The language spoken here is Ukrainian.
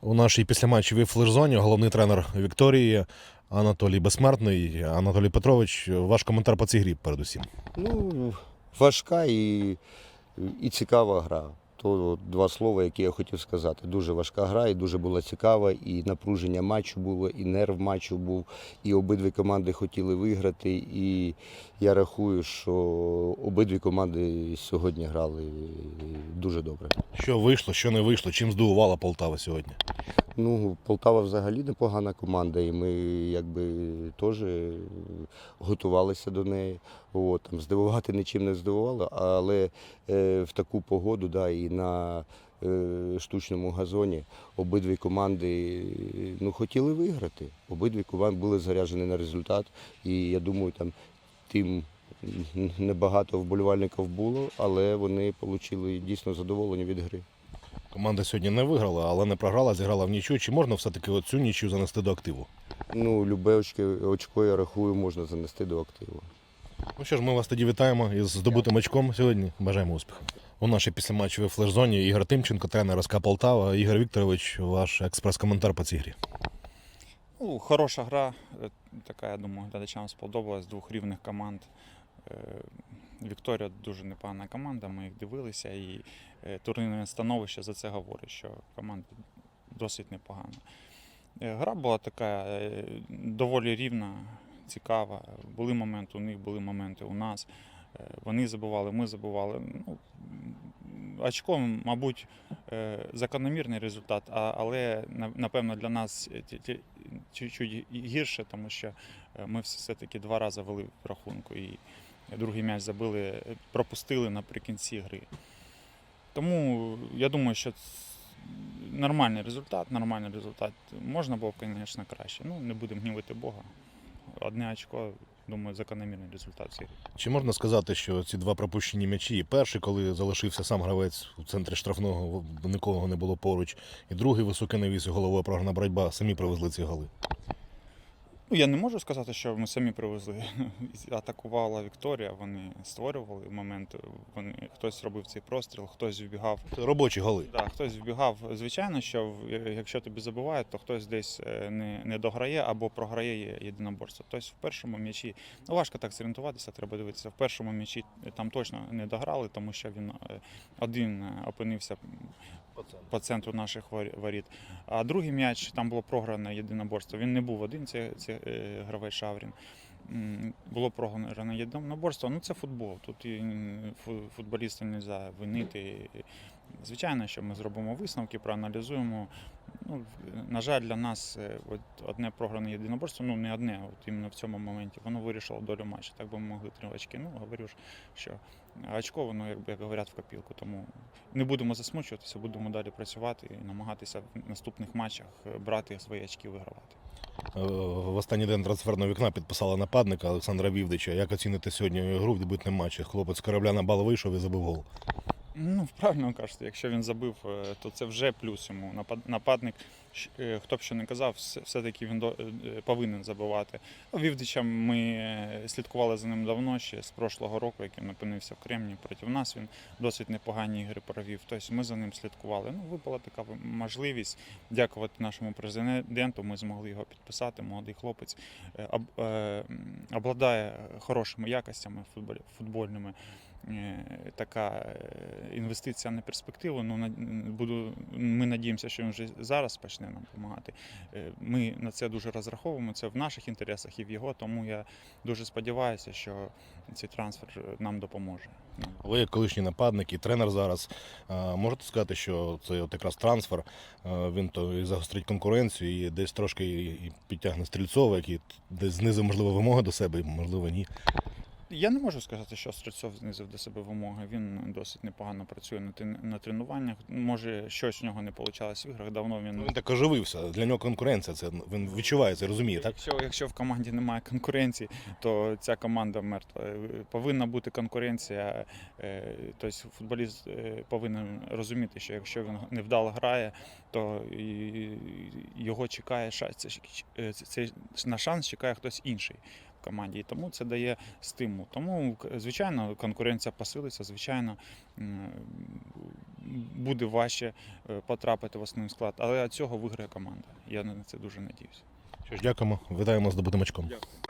У нашій післяматчевій флеш-зоні головний тренер Вікторії Анатолій Безсмертний. Анатолій Петрович, ваш коментар по цій грі передусім. Ну, важка і, і цікава гра. То два слова, які я хотів сказати. Дуже важка гра і дуже була цікава, і напруження матчу було, і нерв матчу був, і обидві команди хотіли виграти. І я рахую, що обидві команди сьогодні грали дуже добре. Що вийшло, що не вийшло, чим здивувала Полтава сьогодні? Ну, Полтава взагалі непогана команда, і ми якби теж готувалися до неї. От, там, здивувати нічим не здивувало, але е, в таку погоду, да, і на е, штучному газоні обидві команди ну, хотіли виграти. Обидві команди були заряджені на результат. І я думаю, там тим небагато вболівальників було, але вони отримали дійсно задоволення від гри. Команда сьогодні не виграла, але не програла, зіграла в нічю. Чи можна все-таки оцю нічю занести до активу? Ну, любе очко, очко, я рахую, можна занести до активу. Ну що ж, ми вас тоді вітаємо із здобутим очком сьогодні. Бажаємо успіху. У нашій післяматчевій флеш-зоні Ігор Тимченко, тренер СК Полтава. Ігор Вікторович, ваш експрес-коментар по цій грі. Ну, хороша гра, е, така, я думаю, глядачам сподобалась двох рівних команд. Е, Вікторія дуже непогана команда, ми їх дивилися, і е, турнірне становище за це говорить, що команда досить непогана. Гра була така доволі рівна, цікава. Були моменти у них, були моменти у нас. Е, Вони забували, ми забували. Ну, очко, мабуть, е, закономірний результат, але напевно для нас е, чуть-чуть гірше, тому що ми все-таки два рази вели в рахунку і другий м'яч забили, пропустили наприкінці гри. Тому я думаю, що нормальний результат, нормальний результат. Можна було звісно, краще. Ну, не будемо гнівити Бога. Одне очко, думаю, закономірний результат цієї. Чи можна сказати, що ці два пропущені м'ячі, перший, коли залишився сам гравець у центрі штрафного, нікого не було поруч, і другий високий навіс і головою програна боротьба, самі привезли ці голи. Ну, я не можу сказати, що ми самі привезли. Атакувала Вікторія, вони створювали момент. Вони, хтось робив цей простріл, хтось вбігав. Робочі голи. Да, хтось вбігав. Звичайно, що в- якщо тобі забувають, то хтось десь е, не, не дограє або програє єдиноборство. Тобто в першому м'ячі ну, важко так зорієнтуватися, треба дивитися. В першому м'ячі там точно не дограли, тому що він е, один е, опинився по центру наших вор- воріт. А другий м'яч там було програне єдиноборство. Він не був один, це, це гравець Шаврін. Було програне єдиноборство. Ну це футбол. Тут і м, фу- футболіста не можна винити. Звичайно, що ми зробимо висновки, проаналізуємо. Ну, на жаль, для нас е, от одне програне єдиноборство, ну не одне, от іменно в цьому моменті, воно вирішило долю матчу. Так би ми могли три очки. Ну, говорю ж, що очко, воно, як, як говорять, в копілку. Тому не будемо засмучуватися, будемо далі працювати і намагатися в наступних матчах е, брати свої очки, вигравати. Е, В останній день трансферного вікна підписала нападника Олександра Вівдича. Як оцінити сьогодні гру в дебютному матчі? Хлопець корабля на бал вийшов і забив гол. Ну, правильно кажете, якщо він забив, е, то це вже плюс йому. Нападник, хто б що не казав, все- все-таки він до- е, повинен забивати. Ну, Вівдича ми е, слідкували за ним давно, ще з прошлого року, як він опинився в Кремні проти нас. Він досить непогані ігри провів. Тобто ми за ним слідкували. Ну, випала така можливість. Дякувати нашому президенту. Ми змогли його підписати. Молодий хлопець е, об- е, обладає хорошими якостями футбольними. Е, така е, інвестиція на перспективу. Ну, буду, ми надіємося, що він вже зараз почне нам допомагати. Е, Ми на це дуже розраховуємо. Це в наших інтересах і в його, тому я дуже сподіваюся, що цей трансфер е, нам допоможе. Ну, Ви як колишній нападник і тренер зараз. е, Можете сказати, що це от якраз трансфер. Він то і загострить конкуренцію, і десь трошки і підтягне стрільцова, який десь знизив, можливо, вимоги до себе, можливо, ні. Я не можу сказати, що Стрельцов знизив до себе вимоги. Він досить непогано працює на, на тренуваннях. Може, щось у нього не вийшло в іграх. Давно він Ну, Він так оживився. Для нього конкуренція. Це він відчуває це, розуміє, так? Якщо, якщо в команді немає конкуренції, то ця команда мертва. Е, Повинна бути конкуренція. е, Тобто футболіст е, повинен розуміти, що якщо він невдало грає, то його чекає шанс. Це на шанс чекає хтось інший. Команді, і тому це дає стимул. Тому, звичайно, конкуренція посилиться, звичайно, буде важче е, потрапити в основний склад. Але від цього виграє команда. Я на це дуже надіюся. Що ж, дякуємо, вітаємо з добутим очком. Дякую.